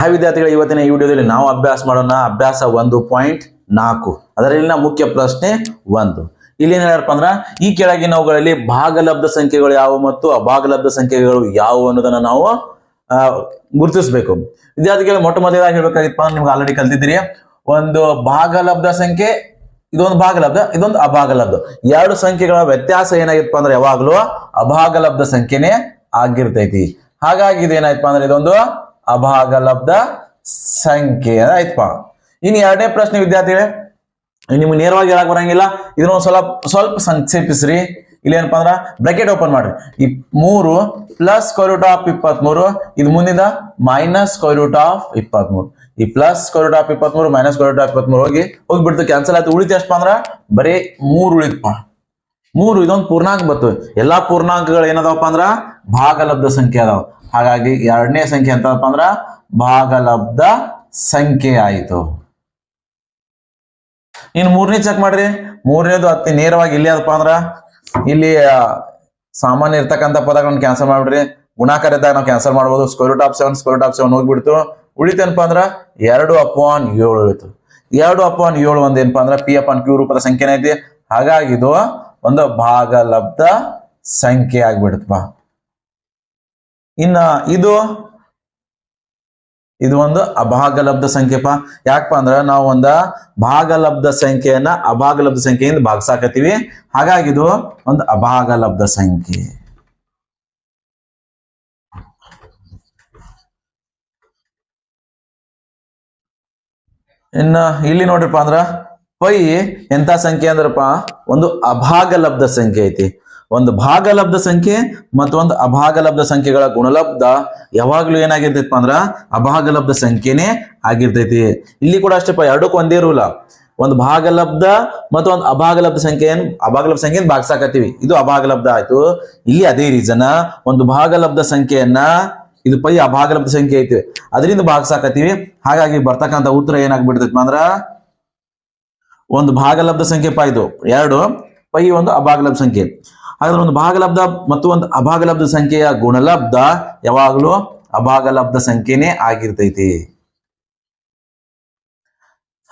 Hi ವಿದ್ಯಾರ್ಥಿಗಳು ಇವತ್ತಿನ ಈ ವಿಡಿಯೋದಲ್ಲಿ ನಾವು ಅಭ್ಯಾಸ ಮಾಡೋಣ. ಅಭ್ಯಾಸ ಒಂದು ಪಾಯಿಂಟ್ ನಾಲ್ಕು. ಅದರಲ್ಲಿನ ಮುಖ್ಯ ಪ್ರಶ್ನೆ ಒಂದು. ಇಲ್ಲಿ ಏನ್ ಅಂದ್ರೆ, ಈ ಕೆಳಗಿನವುಗಳಲ್ಲಿ ಭಾಗಲಬ್ಧ ಸಂಖ್ಯೆಗಳು ಯಾವುವು ಮತ್ತು ಅಭಾಗಲಬ್ಧ ಸಂಖ್ಯೆಗಳು ಯಾವುವು ಅನ್ನೋದನ್ನ ನಾವು ಗುರುತಿಸಬೇಕು ಗುರುತಿಸ್ಬೇಕು. ವಿದ್ಯಾರ್ಥಿಗಳು ಮೊಟ್ಟ ಮೊದಲಾಗಿ ಹೇಳ್ಬೇಕಾಗಿತ್ತು ಅಂದ್ರೆ ನಿಮ್ಗೆ ಆಲ್ರೆಡಿ ಕಲ್ತಿದ್ದೀರಿ. ಒಂದು ಭಾಗಲಬ್ಧ ಸಂಖ್ಯೆ, ಇದೊಂದು ಭಾಗಲಬ್ಧ, ಇದೊಂದು ಅಭಾಗಲಬ್ಧ. ಎರಡು ಸಂಖ್ಯೆಗಳ ವ್ಯತ್ಯಾಸ ಏನಾಗಿತ್ತಪ್ಪ ಅಂದ್ರೆ ಯಾವಾಗಲೂ ಅಭಾಗಲಬ್ಧ ಸಂಖ್ಯೆನೇ ಆಗಿರ್ತೈತಿ. ಹಾಗಾಗಿ ಇದೇನಾಯ್ತಪ್ಪ ಅಂದ್ರೆ ಇದೊಂದು ಅಭಾಗಲಬ್ಧ ಸಂಖ್ಯೆ ಆಯ್ತಪ್ಪ ಇನ್ನು ಎರಡನೇ ಪ್ರಶ್ನೆ ವಿದ್ಯಾರ್ಥಿಗಳೇ ನಿಮ್ಗೆ ನೇರವಾಗಿ ಹೇಳಕ್ ಬರಂಗಿಲ್ಲ. ಇದನ್ನ ಒಂದ್ ಸ್ವಲ್ಪ ಸ್ವಲ್ಪ ಸಂಕ್ಷೇಪಿಸ್ರಿ. ಇಲ್ಲಿ ಏನಪ್ಪಾ ಅಂದ್ರ ಬ್ರಾಕೆಟ್ ಓಪನ್ ಮಾಡ್ರಿ. ಈ ಮೂರು ಪ್ಲಸ್ ಸ್ಕ್ವೇರ್ ರೂಟ್ ಆಫ್ ಇಪ್ಪತ್ಮೂರು, ಇದು ಮುಂದಿನ ಮೈನಸ್ ಕೊರೂಟ್ ರೂಟ್ ಆಫ್ ಇಪ್ಪತ್ಮೂರು. ಈ ಪ್ಲಸ್ ಕೊರೂಟ್ ರೂಟ್ ಆಫ್ ಇಪ್ಪತ್ಮೂರು ಮೈನಸ್ ಕೊರೂಟ್ ರೂಟ್ ಆಫ್ ಇಪ್ಪತ್ಮೂರು ಹೋಗಿ, ಹೋಗ್ಬಿಡ್ತು ಕ್ಯಾನ್ಸಲ್ ಆಯ್ತು, ಉಳಿತು ಎಷ್ಟಪ್ಪ ಅಂದ್ರ? ಬರೀ ಮೂರು ಉಳಿತಪ್ಪ ಮೂರು ಇದೊಂದು ಪೂರ್ಣಾಂಕ ಬರ್ತವೆ ಎಲ್ಲಾ ಪೂರ್ಣಾಂಕಗಳು ಏನದವಪ್ಪ ಅಂದ್ರ? ಭಾಗಲಬ್ಧ ಸಂಖ್ಯೆ ಅದಾವ. ಹಾಗಾಗಿ ಎರಡನೇ ಸಂಖ್ಯೆ ಅಂತಪ್ಪ ಅಂದ್ರ? ಭಾಗಲಬ್ಧ ಸಂಖ್ಯೆ ಆಯಿತು. ಇನ್ನು ಮೂರನೇ ಚೆಕ್ ಮಾಡ್ರಿ. ಮೂರನೇದು ಅತಿ ನೇರವಾಗಿ ಇಲ್ಲಿ ಅದಪ್ಪ ಅಂದ್ರ? ಇಲ್ಲಿ ಸಾಮಾನ್ಯ ಇರ್ತಕ್ಕಂಥ ಪದಗಳನ್ನು ಕ್ಯಾನ್ಸಲ್ ಮಾಡ್ಬಿಡ್ರಿ. ಗುಣಾಕಾರ ಇದ್ದಾಗ ನಾವು ಕ್ಯಾನ್ಸಲ್ ಮಾಡ್ಬೋದು. Square root of seven square root of seven ಹೋಗ್ಬಿಡ್ತು. ಉಳಿತೇನಪ್ಪ ಅಂದ್ರ? ಎರಡು ಅಪಾನ್ ಏಳು ಉಳಿತು ಎರಡು ಅಪಾನ್ ಏಳು ಒಂದೇನಪ್ಪ ಅಂದ್ರ? ಪಿ ಅಪಾನ್ ಕ್ಯೂ ರೂಪದ ಸಂಖ್ಯೆನೇ ಐತಿ. ಹಾಗಾಗಿ ಇದು ಒಂದು ಭಾಗಲಬ್ಧ ಸಂಖ್ಯೆ ಆಗ್ಬಿಡುತ್ತಪ್ಪ ಇನ್ನ ಇದು ಇದು ಒಂದು ಅಭಾಗಲಬ್ಧ ಸಂಖ್ಯೆಪ ಯಾಕಪ್ಪ ಅಂದ್ರ ನಾವು ಒಂದ ಭಾಗಲಬ್ಧ ಸಂಖ್ಯೆಯನ್ನ ಅಭಾಗಲಬ್ಧ ಸಂಖ್ಯೆಯಿಂದ ಭಾಗಿಸಾಕತ್ತೀವಿ. ಹಾಗಾಗಿ ಇದು ಒಂದು ಅಭಾಗಲಬ್ಧ ಸಂಖ್ಯೆ. ಇನ್ನ ಇಲ್ಲಿ ನೋಡ್ರಿಪ್ಪ ಅಂದ್ರ ಪೈ ಎಂತ ಸಂಖ್ಯೆ ಅಂದ್ರಪ್ಪ? ಒಂದು ಅಭಾಗಲಬ್ಧ ಸಂಖ್ಯೆ ಐತಿ. ಒಂದು ಭಾಗಲಬ್ಧ ಸಂಖ್ಯೆ ಮತ್ತು ಒಂದು ಅಭಾಗಲಬ್ಧ ಸಂಖ್ಯೆಗಳ ಗುಣಲಬ್ಧ ಯಾವಾಗ್ಲೂ ಏನಾಗಿರ್ತೈತಪ್ಪ ಅಂದ್ರ ಅಭಾಗಲಬ್ಧ ಸಂಖ್ಯೆನೇ ಆಗಿರ್ತೈತಿ. ಇಲ್ಲಿ ಕೂಡ ಅಷ್ಟೇಪ್ಪ, ಎರಡಕ್ಕೂ ಒಂದೇ ರೂಲ ಒಂದು ಭಾಗಲಬ್ಧ ಮತ್ತು ಒಂದು ಅಭಾಗಲಬ್ಧ ಸಂಖ್ಯೆಯನ್ನು ಅಭಾಗಲಬ್ಧ ಸಂಖ್ಯೆಯನ್ನು ಭಾಗಿಸಾಕತ್ತೀವಿ. ಇದು ಅಭಾಗಲಬ್ಧ ಆಯ್ತು. ಇಲ್ಲಿ ಅದೇ ರೀಸನ್ ಒಂದು ಭಾಗಲಬ್ಧ ಸಂಖ್ಯೆಯನ್ನ ಇದು ಪೈ ಅಭಾಗಲಬ್ಧ ಸಂಖ್ಯೆ ಐತಿ. ಅದರಿಂದ ಭಾಗಿಸಾಕತ್ತೀವಿ. ಹಾಗಾಗಿ ಬರ್ತಕ್ಕಂಥ ಉತ್ತರ ಏನಾಗ್ಬಿಡ್ತೈತಿ ಅಂದ್ರ ಒಂದು ಭಾಗಲಬ್ಧ ಸಂಖ್ಯೆ ಪಾ ಇದು. ಎರಡು, ಪೈ ಒಂದು ಅಭಾಗಲಬ್ಧ ಸಂಖ್ಯೆ. ಹಾಗಾದ್ರೆ ಒಂದು ಭಾಗಲಬ್ಧ ಮತ್ತು ಒಂದು ಅಭಾಗಲಬ್ಧ ಸಂಖ್ಯೆಯ ಗುಣಲಬ್ಧ ಯಾವಾಗಲೂ ಅಭಾಗಲಬ್ಧ ಸಂಖ್ಯೆನೇ ಆಗಿರ್ತೈತಿ.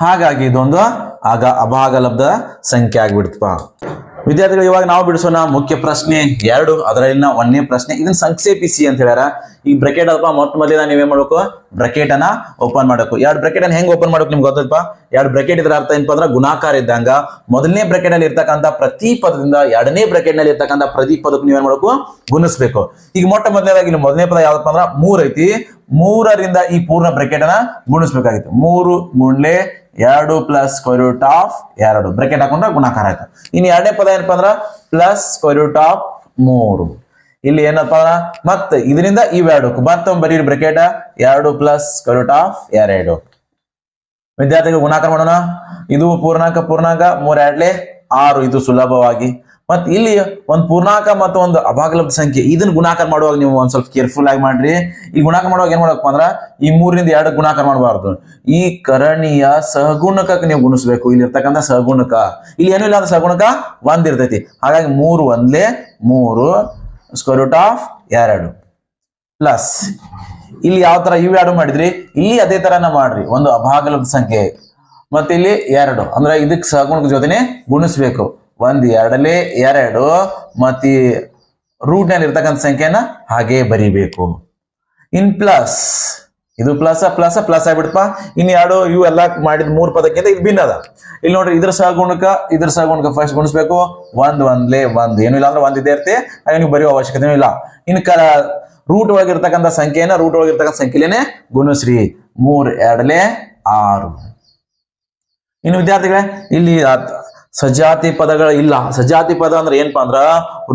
ಹಾಗಾಗಿ ಇದೊಂದು ಆಗ ಅಭಾಗಲಬ್ಧ ಸಂಖ್ಯೆ ಆಗ್ಬಿಡ್ತಪ್ಪ. ವಿದ್ಯಾರ್ಥಿಗಳು ಇವಾಗ ನಾವು ಬಿಡಿಸೋಣ ಮುಖ್ಯ ಪ್ರಶ್ನೆ ಎರಡು, ಅದರಲ್ಲಿನ ಒಂದನೇ ಪ್ರಶ್ನೆ. ಇದನ್ನ ಸಂಕ್ಷೇಪಿಸಿ ಅಂತ ಹೇಳ್ಯಾರ. ಈ ಬ್ರಕೆಟ್ ಅಲ್ಪ ಮೊಟ್ಟ ಮೊದಲ ನೀವೇನ್ ಮಾಡ್ಬೇಕು? ಬ್ರಕೆಟ್ ಅನ್ನ ಓಪನ್ ಮಾಡಬೇಕು. ಎರಡು ಬ್ರಕೆಟ್ ಅನ್ನ ಹೆಂಗ್ ಓಪನ್ ಮಾಡಬೇಕು ನಿಮ್ಗೆ ಗೊತ್ತಪ್ಪ ಎರಡು ಬ್ರಕೆಟ್ ಇದ್ರ ಅರ್ಥ ಏನಪ್ಪ ಅಂದ್ರೆ ಗುಣಾಕಾರ ಇದ್ದಂಗ. ಮೊದಲನೇ ಬ್ರಕೆಟ್ ಅಲ್ಲಿ ಇರ್ತಕ್ಕಂಥ ಪ್ರತಿ ಪದದಿಂದ ಎರಡನೇ ಬ್ರಕೆಟ್ನಲ್ಲಿ ಇರ್ತಕ್ಕಂಥ ಪ್ರತಿ ಪದಕ್ಕೂ ನೀವೇನ್ ಮಾಡಬೇಕು? ಗುಣಿಸ್ಬೇಕು. ಈಗ ಮೊಟ್ಟ ಮೊದಲನೇದಾಗಿ ಇಲ್ಲಿ ಮೊದಲನೇ ಪದ ಯಾವ್ದಪ್ಪ ಅಂದ್ರ ಮೂರ್ ಐತಿ ಮೂರರಿಂದ ಈ ಪೂರ್ಣ ಬ್ರಕೆಟ್ ಅನ್ನ ಗುಣಿಸ್ಬೇಕಾಗಿತ್ತು. ಮೂರು ಗುಣ್ಲೆ ಎರಡು ಪ್ಲಸ್ ಸ್ಕ್ವೇರ್ ರೂಟ್ ಆಫ್ ಎರಡು. ಬ್ರೆಕೆಟ್ ಹಾಕೊಂಡ್ರೆ ಗುಣಾಕಾರ ಆಯ್ತು. ಇನ್ನು ಎರಡನೇ ಪದ ಏನಪ್ಪ ಅಂದ್ರ ಪ್ಲಸ್ ಸ್ಕ್ವೇರ್ ರೂಟ್ ಆಫ್ ಮೂರು. ಇಲ್ಲಿ ಏನಪ್ಪ ಅಂದ್ರ ಮತ್ತೆ ಇದರಿಂದ ಇವೆರಡು ಮತ್ತೊಮ್ಮೆ ಬರೀ ಬ್ರೆಕೆಟ್ ಎರಡು ಪ್ಲಸ್ ಸ್ಕ್ವೇರ್ ರೂಟ್ ಆಫ್ ಎರಡು. ವಿದ್ಯಾರ್ಥಿಗಳು ಗುಣಾಕಾರ ಮಾಡೋಣ. ಇದು ಪೂರ್ಣಾಂಕ ಪೂರ್ಣಾಂಕ, ಮೂರ್ ಎರಡ್ಲೆ ಆರು. ಇದು ಸುಲಭವಾಗಿ. ಮತ್ ಇಲ್ಲಿ ಒಂದ್ ಪೂರ್ಣಾಂಕ ಮತ್ತು ಒಂದು ಅಭಾಗಲಬ್ಧ ಸಂಖ್ಯೆ. ಇದನ್ನ ಗುಣಾಕಾರ ಮಾಡುವಾಗ ನೀವು ಒಂದ್ ಸ್ವಲ್ಪ ಕೇರ್ಫುಲ್ ಆಗಿ ಮಾಡ್ರಿ. ಈ ಗುಣಾಕಾರ ಮಾಡುವಾಗ ಏನ್ ಮಾಡಪ್ಪ ಅಂದ್ರ ಈ ಮೂರಿಂದ ಎರಡು ಗುಣಾಕಾರ ಮಾಡಬಾರ್ದು. ಈ ಕರಣೀಯ ಸಹಗುಣಕಕ್ಕೆ ನೀವು ಗುಣಿಸ್ಬೇಕು. ಇಲ್ಲಿ ಇರ್ತಕ್ಕಂಥ ಸಹಗುಣಕ. ಇಲ್ಲಿ ಏನೂ ಇಲ್ಲ ಅಂದ್ರೆ ಸಹಗುಣಕ ಒಂದ್ ಇರ್ತೈತಿ. ಹಾಗಾಗಿ ಮೂರು ಒಂದ್ಲೇ ಮೂರು ಸ್ಕ್ವೇರ್ ರೂಟ್ ಆಫ್ ಎರಡು. ಪ್ಲಸ್ ಇಲ್ಲಿ ಯಾವ ತರ ಇವು ಎರಡು ಮಾಡಿದ್ರಿ? ಇಲ್ಲಿ ಅದೇ ತರನ ಮಾಡ್ರಿ. ಒಂದು ಅಭಾಗಲಬ್ಧ ಸಂಖ್ಯೆ. ಮತ್ತೆ ಇಲ್ಲಿ ಎರಡು. ಅಂದ್ರೆ ಇದಕ್ಕೆ ಸಹಗುಣಕ ಜೊತೆನೆ ಗುಣಿಸ್ಬೇಕು. ಒಂದ್ ಎರಡಲೇ ಎರಡು ಮತ್ತಿ ರೂಟ್ನಲ್ಲಿ ಇರ್ತಕ್ಕಂಥ ಸಂಖ್ಯೆನ ಹಾಗೆ ಬರಿಬೇಕು. ಇನ್ ಪ್ಲಸ್ ಇದು ಪ್ಲಸ್ ಪ್ಲಸ್ ಪ್ಲಸ್ ಆಗ್ಬಿಡಪ್ಪ ಇನ್ ಎರಡು ಇವು ಎಲ್ಲ ಮಾಡಿದ ಮೂರ್ ಪದಕ್ಕಿಂತ ಇದು ಭಿನ್ನ ಅದ ಇಲ್ಲಿ ನೋಡ್ರಿ, ಇದ್ರ ಸಹಗುಣಕ ಇದ್ರ ಸಹಗುಣಕ ಫಸ್ಟ್ ಗುಣಿಸ್ಬೇಕು. ಒಂದ್, ಒಂದ್ಲೇ ಒಂದ್. ಏನು ಇಲ್ಲ ಅಂದ್ರೆ ಒಂದ್ ಇದೇ ಇರ್ತಿ ಹಾಗೆ ನೀವು ಬರೆಯೋ ಅವಶ್ಯಕತೆ ಇಲ್ಲ. ಇನ್ ಕ ರೂಟ್ ಒಳಗಿರ್ತಕ್ಕಂಥ ಸಂಖ್ಯೆನ ರೂಟ್ ಒಳಗಿರ್ತಕ್ಕಂಥ ಸಂಖ್ಯೆಲೇನೆ ಗುಣಿಸ್ರಿ. ಮೂರ್, ಎರಡಲೇ ಆರು. ಇನ್ನು ವಿದ್ಯಾರ್ಥಿಗಳೇ, ಇಲ್ಲಿ ಸಜಾತಿ ಪದಗಳ ಇಲ್ಲ. ಸಜಾತಿ ಪದ ಅಂದ್ರೆ ಏನಪ್ಪಾ ಅಂದ್ರ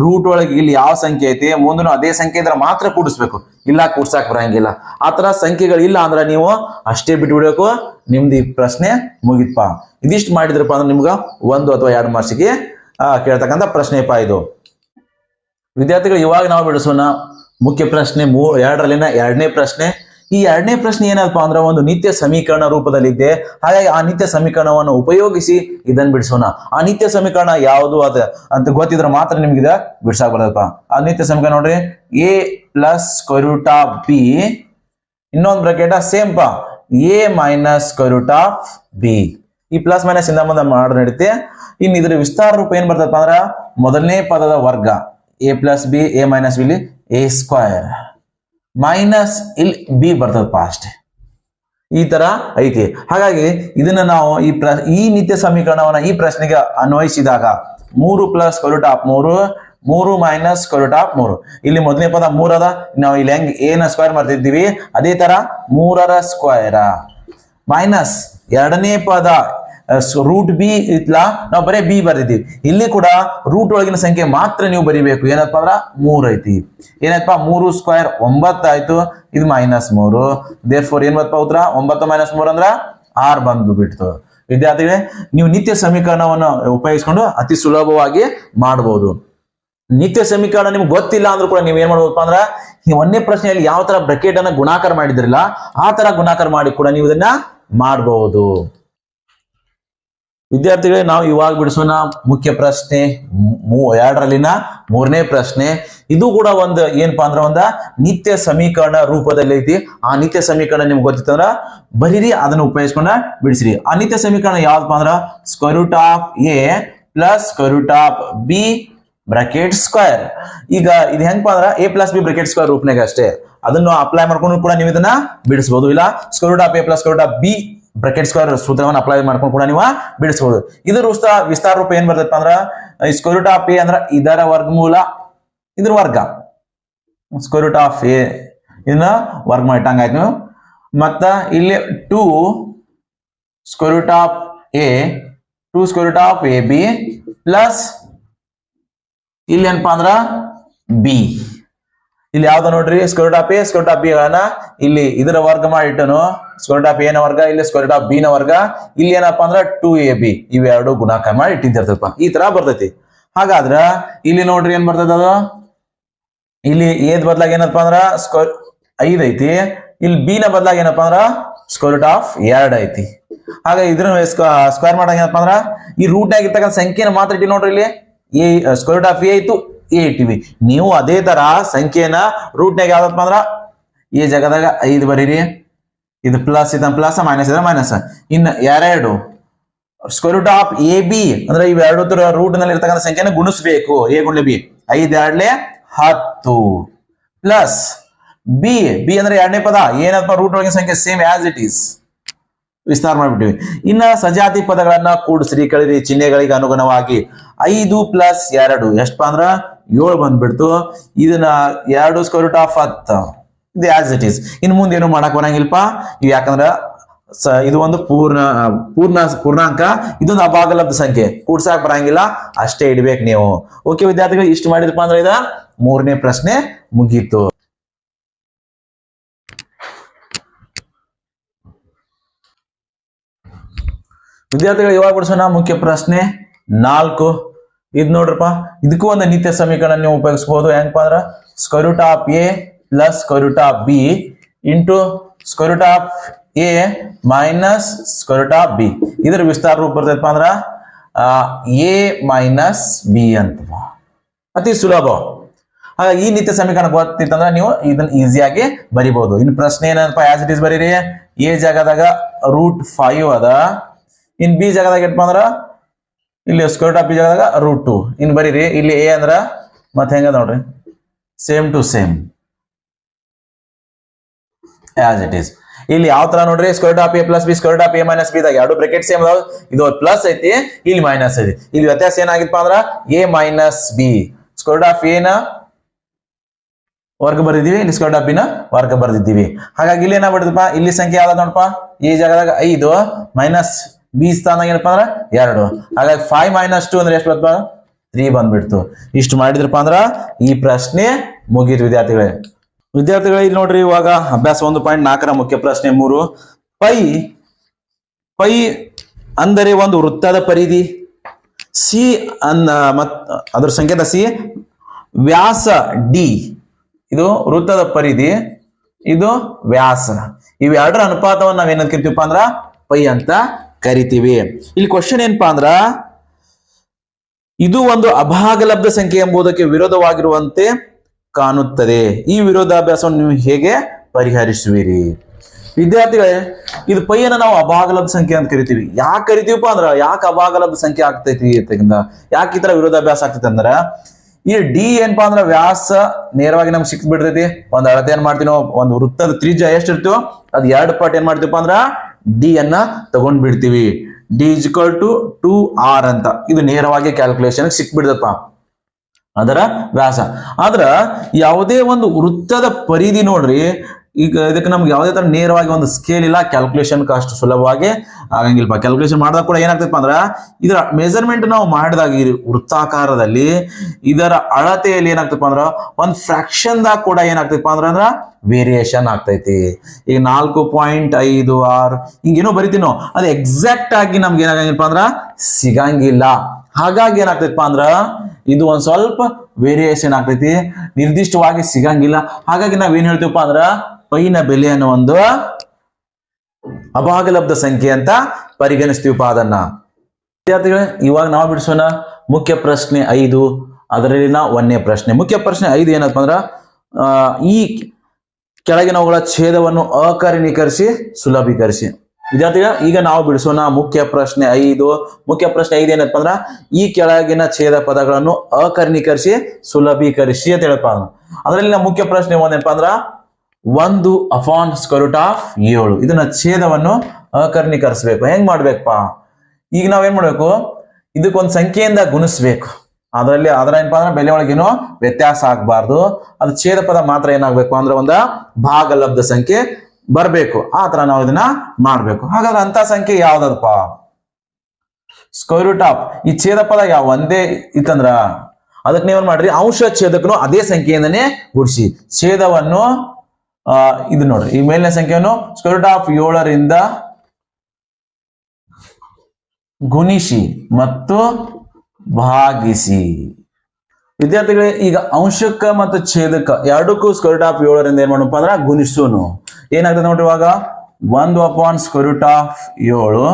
ರೂಟ್ ಒಳಗೆ ಇಲ್ಲಿ ಯಾವ ಸಂಖ್ಯೆ ಐತಿ? ಮುಂದನು ಅದೇ ಸಂಖ್ಯೆ ಇದ್ರೆ ಮಾತ್ರ ಕೂಡಿಸ್ಬೇಕು. ಇಲ್ಲ, ಕೂಡ್ಸಾಕ್ ಬರಂಗಿಲ್ಲ. ಆತರ ಸಂಖ್ಯೆಗಳು ಇಲ್ಲ ಅಂದ್ರೆ ನೀವು ಅಷ್ಟೇ ಬಿಟ್ಬಿಡ್ಬೇಕು ನಿಮ್ದು ಈ ಪ್ರಶ್ನೆ ಮುಗಿತ್ಪ. ಇದಿಷ್ಟು ಮಾಡಿದ್ರಪ್ಪ ಅಂದ್ರೆ ನಿಮ್ಗ ಒಂದು ಅಥವಾ ಎರಡು ಮಾರ್ಸಿಗೆ ಕೇಳ್ತಕ್ಕಂಥ ಪ್ರಶ್ನೆಪ್ಪ ಇದು. ವಿದ್ಯಾರ್ಥಿಗಳು ಇವಾಗ ನಾವು ಬಿಡಿಸೋಣ. ಮುಖ್ಯ ಪ್ರಶ್ನೆ ಮೂ ಎರಡರಲ್ಲಿನ ಎರಡನೇ ಪ್ರಶ್ನೆ. ಈ ಎರಡನೇ ಪ್ರಶ್ನೆ ಏನಪ್ಪ ಅಂದ್ರೆ ಒಂದು ನಿತ್ಯ ಸಮೀಕರಣ ರೂಪದಲ್ಲಿದೆ ಹಾಗಾಗಿ ಆ ನಿತ್ಯ ಸಮೀಕರಣವನ್ನು ಉಪಯೋಗಿಸಿ ಇದನ್ನ ಬಿಡಿಸೋಣ. ಆ ನಿತ್ಯ ಸಮೀಕರಣ ಯಾವುದು ಅದ ಅಂತ ಗೊತ್ತಿದ್ರೆ ಮಾತ್ರ ನಿಮ್ಗೆ ಇದ ಬಿಡ್ಸಾಕ್ ಬರೋದಪ್ಪ ಆ ನಿತ್ಯ ಸಮೀಕರಣ ನೋಡ್ರಿ ಎ ಪ್ಲಸ್ ಕೊರುಟ ಬಿ ಇನ್ನೊಂದು ಬ್ರಾಕೆಟ್ ಸೇಮ್ ಪಾ. ಎ ಮೈನಸ್ ಕೊರುಟ ಬಿ ಈ ಪ್ಲಸ್ ಮೈನಸ್ ಇಂದ ಮುಂದೆ ಮಾಡಿ ನಡೀತೆ. ಇನ್ನು ಇದ್ರ ವಿಸ್ತಾರ ರೂಪ ಏನ್ ಬರ್ತದಪ್ಪ ಅಂದ್ರೆ, ಮೊದಲನೇ ಪದದ ವರ್ಗ A plus B A minus B A square minus ಇಲ್ಲಿ ಬಿ ಬರ್ತದಪ್ಪ ಅಷ್ಟೇ ಈ ತರ ಐತಿ. ಹಾಗಾಗಿ ಇದನ್ನ ನಾವು ಈ ಪ್ರ, ಈ ನಿತ್ಯ ಸಮೀಕರಣವನ್ನ ಈ ಪ್ರಶ್ನೆಗೆ ಅನ್ವಯಿಸಿದಾಗ ಮೂರು ಪ್ಲಸ್ ಸ್ಕ್ವೇರ್ ಆಫ್ ಮೂರು ಮೂರು ಮೈನಸ್ ಸ್ಕ್ವೇರ್ ಆಫ್ ಮೂರು. ಇಲ್ಲಿ ಮೊದಲನೇ ಪದ ಮೂರದ ನಾವು ಇಲ್ಲಿ ಹೆಂಗ್ ಏನ ಸ್ಕ್ವೇರ್ ಮಾಡ್ತಿದ್ದೀವಿ? ಅದೇ ತರ ಮೂರರ ಸ್ಕ್ವೇರ ಮೈನಸ್ ಎರಡನೇ ಪದ ರೂಟ್ ಬಿ ಇತ್ಲ, ನಾವು ಬರೀ ಬಿ ಬರೆದಿದ್ದೀವಿ ಇಲ್ಲಿ ಕೂಡ ರೂಟ್ ಒಳಗಿನ ಸಂಖ್ಯೆ ಮಾತ್ರ ನೀವು ಬರಿಬೇಕು. ಏನಪ್ಪ ಅಂದ್ರೆ ಮೂರ್ ಐತಿ. ಏನಪ್ಪ? ಮೂರು ಸ್ಕ್ವೇರ್ ಒಂಬತ್ತಾಯ್ತು ಇದು ಮೈನಸ್ ಮೂರು. ದೇರ್ ಫೋರ್ ಏನ್ ಬರ್ತಪ್ಪ ಉತ್ತರ? ಒಂಬತ್ತು ಮೈನಸ್ ಮೂರ್ ಅಂದ್ರ ಆರ್ ಬಂದು ಬಿಡ್ತು ವಿದ್ಯಾರ್ಥಿಗಳೇ, ನೀವು ನಿತ್ಯ ಸಮೀಕರಣವನ್ನು ಉಪಯೋಗಿಸ್ಕೊಂಡು ಅತಿ ಸುಲಭವಾಗಿ ಮಾಡಬಹುದು ನಿತ್ಯ ಸಮೀಕರಣ ನಿಮ್ಗೆ ಗೊತ್ತಿಲ್ಲ ಅಂದ್ರೂ ಕೂಡ ನೀವು ಏನ್ ಮಾಡ್ಬೋದಪ್ಪ ಅಂದ್ರೆ, ಈ ಒಂದನೇ ಪ್ರಶ್ನೆಯಲ್ಲಿ ಯಾವ ತರ ಬ್ರಕೆಟ್ ಅನ್ನ ಗುಣಾಕಾರ ಮಾಡಿದ್ರಲ್ಲ, ಆ ತರ ಗುಣಾಕಾರ ಮಾಡಿ ಕೂಡ ನೀವು ಇದನ್ನ ಮಾಡಬಹುದು ವಿದ್ಯಾರ್ಥಿಗಳೇ, ನಾವು ಇವಾಗ ಬಿಡಿಸೋಣ ಮುಖ್ಯ ಪ್ರಶ್ನೆ ಎರಡರಲ್ಲಿನ ಮೂರನೇ ಪ್ರಶ್ನೆ. ಇದು ಕೂಡ ಒಂದು ಏನಪ್ಪಾ ಅಂದ್ರೆ ಒಂದ ನಿತ್ಯ ಸಮೀಕರಣ ರೂಪದಲ್ಲಿ ಐತಿ. ಆ ನಿತ್ಯ ಸಮೀಕರಣ ನಿಮ್ಗೆ ಗೊತ್ತಿತ್ತಂದ್ರ ಬರೀರಿ, ಅದನ್ನ ಉಪಯೋಗಿಸ್ಕೊಂಡ ಬಿಡಿಸ್ರಿ. ಆ ನಿತ್ಯ ಸಮೀಕರಣ ಯಾವ್ದಪ್ಪ ಅಂದ್ರ square root of A plus square root of B bracket square ಈಗ ಇದು ಹೆಂಗಪ್ಪ ಅಂದ್ರ A plus B bracket square ರೂಪನಾಗ ಅಷ್ಟೇ. ಅದನ್ನು ಅಪ್ಲೈ ಮಾಡ್ಕೊಂಡು ಕೂಡ ನೀವು ಇದನ್ನ ಬಿಡಿಸಬಹುದು ಇಲ್ಲ square root of A plus square of B bracket square ಸೂತ್ರವನ್ನು ಅಪ್ಲೈ ಮಾಡ್ಕೊಂಡು ಕೂಡ ನೀವು ಬಿಡಿಸಬಹುದು ಇದು ರೂಪ ವಿಸ್ತಾರ ರೂಪ ಏನ್ ಬರ್ತೈತೆ ಅಂದ್ರ ಸ್ಕ್ವೇರ್ ರೂಟ್ ಆಫ್ ಎ ಅಂದ್ರ ಇದರ ವರ್ಗಮೂಲ, ಇದ್ರ ವರ್ಗ. ಸ್ಕ್ವೇರ್ ರೂಟ್ ಆಫ್ ಎ ಇದನ್ನ ವರ್ಗ ಮಾಡಿಟ್ಟಂಗಾಯ್ತು ನೀವು. ಮತ್ತ ಇಲ್ಲಿ two square root of A two square root of A B plus ಇಲ್ಲಿ ಏನಪ್ಪಾ ಅಂದ್ರ ಬಿ ಇಲ್ಲಿ ಯಾವ್ದು ನೋಡ್ರಿ? Square of A square of B ಗಳನ್ನ ಇಲ್ಲಿ ಇದರ ವರ್ಗ ಮಾಡಿಟ್ಟನು. ಸ್ಕ್ವೇರ್ ಆಫ್ ಎ ನ ವರ್ಗ, ಇಲ್ಲಿ ಸ್ಕ್ವೇರ್ ಆಫ್ ಬಿ ನ ವರ್ಗ. ಇಲ್ಲಿ ಏನಪ್ಪಾ ಅಂದ್ರೆ ಟೂ ಎ ಬಿ ಇವೆರಡು ಗುಣಾಕಾರ ಮಾಡಿ ಇಟ್ಟಿರ್ತಪ್ಪ ಈ ತರ ಬರ್ತೈತಿ. ಹಾಗಾದ್ರ ಇಲ್ಲಿ ನೋಡ್ರಿ ಏನ್ ಬರ್ತದ ಅದು? ಇಲ್ಲಿ ಏದ್ ಬದ್ಲಾಗ ಏನಪ್ಪ ಅಂದ್ರ ಸ್ಕ್ವೇರ್ ಐದ್ ಐತಿ. ಇಲ್ಲಿ ಬಿ ನ ಬದ್ಲಾಗ ಏನಪ್ಪಾ ಅಂದ್ರ ಸ್ಕ್ವೇರ್ ಆಫ್ ಎರಡ್ ಐತಿ. ಹಾಗ ಇದ್ರ ಸ್ಕ್ವೇರ್ ಮಾಡಾಗ ಏನಪ್ಪಾ ಅಂದ್ರ ಈ ರೂಟ್ ಆಗಿರ್ತಕ್ಕಂಥ ಸಂಖ್ಯೆನ ಮಾತ್ರ ಇಟ್ಟಿ ನೋಡ್ರಿ ಇಲ್ಲಿ. ಎ ಸ್ಕ್ವೇರ್ ಆಫ್ ಎ ಇತ್ತು. ಇಟ್ಟಿವಿ ನೀವು ಅದೇ ತರ ಸಂಖ್ಯೆನ ರೂಟ್ನಾಗ ಯಾವ್ದಪ್ಪ ಅಂದ್ರ ಈ ಜಾಗದಾಗ ಐದು ಬರೀರಿ. ಇದು ಪ್ಲಸ್ ಇದ ಪ್ಲಸ್ ಮೈನಸ್ ಇದ್ರೆ ಮೈನಸ್ ಇನ್ನು ಎರಡು square root of A B ಅಂದ್ರೆ ಇವೆರಡು ರೂಟ್ನಲ್ಲಿ ಇರ್ತಕ್ಕಂಥ ಸಂಖ್ಯೆನ ಗುಣಿಸ್ಬೇಕು. ಎ ಗುಂಡ್ಲೆ ಬಿ ಐದು ಎರಡ್ಲೆ ಹತ್ತು. ಪ್ಲಸ್ ಬಿ ಬಿ ಅಂದ್ರೆ ಎರಡನೇ ಪದ. ಏನಪ್ಪ ರೂಟ್ ಒಳಗಿನ ಸಂಖ್ಯೆ? ಸೇಮ್ ಆಸ್ ಇಟ್ ಈಸ್ ವಿಸ್ತಾರ ಮಾಡ್ಬಿಟ್ಟಿವಿ. ಇನ್ನ ಸಜಾತಿ ಪದಗಳನ್ನ ಕೂಡಿಸ್ರಿ, ಕಳಿರಿ ಚಿಹ್ನೆಗಳಿಗೆ ಅನುಗುಣವಾಗಿ. ಐದು ಪ್ಲಸ್ ಎರಡು ಎಷ್ಟಪ್ಪ ಅಂದ್ರ? ಏಳು ಬಂದ್ಬಿಡ್ತು. ಇದನ್ನ ಎರಡು ಸ್ಕ್ವೇರ್ ರೂಟ್ ಆಫ್ ಹತ್ತು. ಇದು ಆಸ್ ಇಟ್ ಈಸ್ ಇನ್ನು ಮುಂದೆ ಏನು ಮಾಡಕ್ ಬರಂಗಿಲ್ಪ? ಯಾಕಂದ್ರ ಸ, ಇದು ಒಂದು ಪೂರ್ಣ ಪೂರ್ಣ, ಪೂರ್ಣಾಂಕ. ಇದೊಂದು ಅಭಾಗಲಬ್ಧ ಸಂಖ್ಯೆ. ಕೂಡ್ಸಾಕ್ ಬರಂಗಿಲ್ಲ. ಅಷ್ಟೇ ಇಡ್ಬೇಕು ನೀವು. ಓಕೆ ವಿದ್ಯಾರ್ಥಿಗಳು, ಇಷ್ಟು ಮಾಡಿದ್ರಪ್ಪ ಅಂದ್ರೆ ಇದ ಮೂರನೇ ಪ್ರಶ್ನೆ ಮುಗೀತು. ವಿದ್ಯಾರ್ಥಿಗಳು, ಇವಾಗ ಬಿಡಿಸೋಣ ಮುಖ್ಯ ಪ್ರಶ್ನೆ ನಾಲ್ಕು. ಇದ್ ನೋಡ್ರಪ್ಪ, ಇದಕ್ಕೂ ಒಂದು ನಿತ್ಯ ಸಮೀಕರಣ ನೀವು ಉಪಯೋಗಿಸಬಹುದು ಹೆಂಗಪ್ಪ ಅಂದ್ರ? Square root of A plus square root of B into square root of A minus square root of B ಇದ್ರ ವಿಸ್ತಾರ ರೂಪ ಬರ್ತೈತಪ್ಪ ಅಂದ್ರ ಎ ಮೈನಸ್ ಬಿ ಅಂತ ಅತಿ ಸುಲಭ. ಹಾಗ ಈ ನಿತ್ಯ ಸಮೀಕರಣ ಗೊತ್ತಿತ್ತಂದ್ರೆ ನೀವು ಇದನ್ನ ಈಸಿಯಾಗಿ ಬರಿಬಹುದು ಇನ್ನು ಪ್ರಶ್ನೆ ಏನಪ್ಪ ಆಸ್ ಇಟ್ ಇಸ್ ಬರೀರಿ. ಎ ಜಾಗದಾಗ ರೂಟ್ ಫೈವ್ ಅದ. ಇನ್ ಬಿ ಜಾಗದಾಗ ಏನಪ್ಪ ಅಂದ್ರ? ಇಲ್ಲಿ ಸ್ಕ್ವೇರ್ ಆಫ್ ಜಾಗದಾಗ ರೂಟ್ ಟು ಇನ್ ಬರೀರಿ, ಇಲ್ಲಿ ಎ ಅಂದ್ರ ಮತ್ತೆ ಹೆಂಗ ನೋಡ್ರಿ? Same to same as it is ಇಲ್ಲಿ ಯಾವ ತರ ನೋಡ್ರಿ? Square of A plus B square of A minus B ದಾಗ ಎರಡು ಬ್ರಾಕೆಟ್ ಸೇಮ್ ಅದಾವ. ಇದು ಪ್ಲಸ್ ಐತಿ, ಇಲ್ಲಿ ಮೈನಸ್ ಐತಿ. ಇಲ್ಲಿ ವ್ಯತ್ಯಾಸ ಏನಾಗಿತ್ತಪ್ಪ ಅಂದ್ರ A minus B square of A ನ ವರ್ಗ ಬರ್ದಿದ್ದೀವಿ, ಇಲ್ಲಿ ಸ್ಕ್ವೇರ್ ಆಫ್ ಬಿ ನ ವರ್ಗ ಬರ್ದಿದ್ದೀವಿ. ಹಾಗಾಗಿ ಇಲ್ಲಿ ಏನಾಗ್ಬಿಡ್ತಪ್ಪ ಇಲ್ಲಿ ಸಂಖ್ಯೆ ಯಾವ್ದು ನೋಡಪ್ಪ ಈ ಜಾಗದಾಗ ಐದು ಮೈನಸ್ ಬಿ ಸ್ಥಾನ ಏನಪ್ಪಾ ಅಂದ್ರ ಎರಡು. ಹಾಗಾಗಿ ಫೈವ್ ಮೈನಸ್ ಟು ಅಂದ್ರೆ ಎಷ್ಟು ಬರ್ತದ? ತ್ರೀ ಬಂದ್ಬಿಡ್ತು. ಇಷ್ಟು ಮಾಡಿದ್ರಪ್ಪ ಅಂದ್ರ ಈ ಪ್ರಶ್ನೆ ಮುಗೀತು ವಿದ್ಯಾರ್ಥಿಗಳೇ. ವಿದ್ಯಾರ್ಥಿಗಳೇ, ಇಲ್ಲಿ ನೋಡ್ರಿ ಇವಾಗ ಅಭ್ಯಾಸ ಒಂದು ಪಾಯಿಂಟ್ ನಾಲ್ಕರ ಮುಖ್ಯ ಪ್ರಶ್ನೆ ಮೂರು. ಪೈ ಪೈ ಅಂದರೆ ಒಂದು ವೃತ್ತದ ಪರಿಧಿ. ಸಿ ಅನ್ನ ಮತ್ ಅದ್ರ ಸಂಕೇತ ಸಿ ವ್ಯಾಸ ಡಿ ಇದು ವೃತ್ತದ ಪರಿಧಿ. ಇದು ವ್ಯಾಸ ಇವೆರಡರ ಅನುಪಾತವನ್ನು ನಾವೇನಂತ ಕರಿತೀವಪ್ಪ ಅಂದ್ರ ಪೈ ಅಂತ ಕರಿತೀವಿ. ಇಲ್ಲಿ ಕ್ವಶನ್ ಏನಪ್ಪಾ ಅಂದ್ರ, ಇದು ಒಂದು ಅಭಾಗಲಬ್ಧ ಸಂಖ್ಯೆ ಎಂಬುದಕ್ಕೆ ವಿರೋಧವಾಗಿರುವಂತೆ ಕಾಣುತ್ತದೆ. ಈ ವಿರೋಧಾಭ್ಯಾಸವನ್ನು ನೀವು ಹೇಗೆ ಪರಿಹರಿಸುವಿರಿ? ವಿದ್ಯಾರ್ಥಿಗಳೇ, ಇದು ಪೈಯನ್ನ ನಾವು ಅಭಾಗಲಬ್ಧ ಸಂಖ್ಯೆ ಅಂತ ಕರಿತೀವಿ. ಯಾಕೆ ಕರಿತೀವಪ್ಪ ಅಂದ್ರ, ಯಾಕೆ ಅಭಾಗಲಬ್ಧ ಸಂಖ್ಯೆ ಆಗ್ತೈತಿ ಯಾಕೆ ಈ ತರ ವಿರೋಧಾಭ್ಯಾಸ ಆಗ್ತೈತೆ ಅಂದ್ರ, ಈ ಡಿ ಏನಪ್ಪಾ ಅಂದ್ರ ವ್ಯಾಸ ನೇರವಾಗಿ ನಮ್ಗೆ ಸಿಕ್ ಬಿಡ್ತೈತಿ ಒಂದ್ ಅಳತೆ ಏನ್ ಮಾಡ್ತೀವಿ ಒಂದು ವೃತ್ತದ ತ್ರಿಜ್ಯ ಎಷ್ಟಿರ್ತೀವೋ ಅದ್ ಎರಡು ಪಟ್ ಏನ್ ಮಾಡ್ತೀವಪ್ಪ ಅಂದ್ರ ಡಿ ಅನ್ನ ತಗೊಂಡ್ ಬಿಡ್ತೀವಿ D equal to two R ಅಂತ. ಇದು ನೇರವಾಗಿ ಕ್ಯಾಲ್ಕುಲೇಷನ್ ಸಿಕ್ಬಿಡ್ದಪ್ಪ. ಅದರ ವ್ಯಾಸ. ಆದ್ರ ಯಾವುದೇ ಒಂದು ವೃತ್ತದ ಪರಿಧಿ ನೋಡ್ರಿ ಈಗ ಇದಕ್ಕೆ ನಮ್ಗೆ ಯಾವುದೇ ತರ ನೇರವಾಗಿ ಒಂದು ಸ್ಕೇಲ್ ಇಲ್ಲ ಕ್ಯಾಲ್ಕುಲೇಷನ್ ಕಾಸ್ಟ್ ಸುಲಭವಾಗಿ ಆಗಂಗಿಲ್ಲಪ್ಪ ಕ್ಯಾಲ್ಕುಲೇಷನ್ ಮಾಡಿದಾಗ ಕೂಡ ಏನಾಗ್ತೈತಪ್ಪ ಅಂದ್ರೆ ಇದರ ಮೆಜರ್ಮೆಂಟ್ ನಾವು ಮಾಡಿದಾಗ ಈ ವೃತ್ತಾಕಾರದಲ್ಲಿ ಇದರ ಅಳತೆಯಲ್ಲಿ ಏನಾಗ್ತಪ್ಪ ಅಂದ್ರೆ ಒಂದು ಫ್ರಾಕ್ಷನ್ ದಾಗ ಕೂಡ ಏನಾಗ್ತೈತಪ್ಪ ಅಂದ್ರೆ ಅಂದ್ರೆ ವೇರಿಯೇಷನ್ ಆಗ್ತೈತಿ. ಈಗ ನಾಲ್ಕು ಪಾಯಿಂಟ್ ಐದು ಆರು ಹಿಂಗೇನೋ ಬರಿತೀನೋ ಅದು ಎಕ್ಸಾಕ್ಟ್ ಆಗಿ ನಮ್ಗೆ ಏನಾಗಂಗಿಲ್ಲಪ್ಪ ಅಂದ್ರೆ ಸಿಗಂಗಿಲ್ಲ. ಹಾಗಾಗಿ ಏನಾಗ್ತೈತಪ್ಪ ಅಂದ್ರ ಇದು ಒಂದ್ ಸ್ವಲ್ಪ ವೇರಿಯೇಷನ್ ಆಗ್ತೈತಿ. ನಿರ್ದಿಷ್ಟವಾಗಿ ಸಿಗಂಗಿಲ್ಲ. ಹಾಗಾಗಿ ನಾವ್ ಏನ್ ಹೇಳ್ತೀವಪ್ಪ ಅಂದ್ರ ಪೈನ ಬೆಲೆ ಅನ್ನೋ ಒಂದು ಅಭಾಗಲಬ್ಧ ಸಂಖ್ಯೆ ಅಂತ ಪರಿಗಣಿಸ್ತೀವಪ್ಪ ಅದನ್ನ ವಿದ್ಯಾರ್ಥಿಗಳೇ, ಇವಾಗ ನಾವು ಬಿಡಿಸೋಣ ಮುಖ್ಯ ಪ್ರಶ್ನೆ ಐದು ಅದರಲ್ಲಿನ ಒಂದನೇ ಪ್ರಶ್ನೆ. ಮುಖ್ಯ ಪ್ರಶ್ನೆ ಐದು ಏನಪ್ಪ ಅಂದ್ರ ಈ ಕೆಳಗಿನವುಗಳ ಛೇದವನ್ನು ಅಕರ್ಣೀಕರಿಸಿ, ಸುಲಭೀಕರಿಸಿ. ವಿದ್ಯಾರ್ಥಿಗಳ, ಈಗ ನಾವು ಬಿಡಿಸೋಣ ಮುಖ್ಯ ಪ್ರಶ್ನೆ ಐದು. ಮುಖ್ಯ ಪ್ರಶ್ನೆ ಐದು ಏನಪ್ಪ ಅಂದ್ರ, ಈ ಕೆಳಗಿನ ಛೇದ ಪದಗಳನ್ನು ಅಕರ್ಣೀಕರಿಸಿ, ಸುಲಭೀಕರಿಸಿ ಅಂತ ಹೇಳಪ್ಪ ಅದರಲ್ಲಿನ ಮುಖ್ಯ ಪ್ರಶ್ನೆ ಒಂದೇನಪ್ಪ ಅಂದ್ರ ಒಂದು ಅಫಾನ್ ಸ್ಕ್ವರ್ಟ್ ಆಫ್ ಏಳು. ಇದನ್ನ ಛೇದವನ್ನು ಅಕರ್ಣೀಕರಿಸಬೇಕು. ಹೆಂಗ್ ಮಾಡ್ಬೇಕಪ್ಪ? ಈಗ ನಾವೇನ್ ಮಾಡ್ಬೇಕು? ಇದಕ್ಕೊಂದು ಸಂಖ್ಯೆಯಿಂದ ಗುಣಿಸ್ಬೇಕು. ಅದರಲ್ಲಿ, ಅದರ ಏನಪ್ಪಾ ಅಂದ್ರೆ ಬೆಲೆ ಒಳಗೇನು ವ್ಯತ್ಯಾಸ ಆಗಬಾರ್ದು. ಅದು ಛೇದ ಪದ ಮಾತ್ರ ಏನಾಗ್ಬೇಕು ಅಂದ್ರೆ ಒಂದು ಭಾಗಲಬ್ಧ ಸಂಖ್ಯೆ ಬರ್ಬೇಕು. ಆ ತರ ನಾವು ಇದನ್ನ ಮಾಡ್ಬೇಕು. ಹಾಗಾದ್ರೆ ಅಂತ ಸಂಖ್ಯೆ ಯಾವ್ದದಪ್ಪ? ಸ್ಕ್ವೇರ್ ಆಫ್ ಈ ಛೇದ ಪದ ಯಾವ ಒಂದೇ ಇತ್ತಂದ್ರ? ಅದಕ್ಕೆ ನೀವೇನ್ ಮಾಡ್ರಿ? ಅಂಶ ಛೇದಕನು ಅದೇ ಸಂಖ್ಯೆಯಿಂದನೇ ಗುಡಿಸಿ. ಛೇದವನ್ನು ಇದು ನೋಡ್ರಿ. ಈ ಮೇಲಿನ ಸಂಖ್ಯೆಯನ್ನು ಸ್ಕ್ವೇರ್ ಆಫ್ ಏಳರಿಂದ ಗುಣಿಸಿ ಮತ್ತು ಭಾಗಿಸಿ. ವಿದ್ಯಾರ್ಥಿಗಳೇ, ಈಗ ಅಂಶಕ್ಕ ಮತ್ತು ಛೇದಕ ಎರಡಕ್ಕೂ ಸ್ಕ್ವೇರ್ ಆಫ್ ಏಳರಿಂದ ಏನ್ ಮಾಡಪ್ಪ ಅಂದ್ರೆ ಗುಣಿಸೋನು. ಏನಾಗ್ತದೆ ನೋಡ್ರಿ ಇವಾಗ? ಒಂದು ಅಪಾನ್ ಸ್ಕ್ವೇರ್ ಆಫ್ ಏಳು.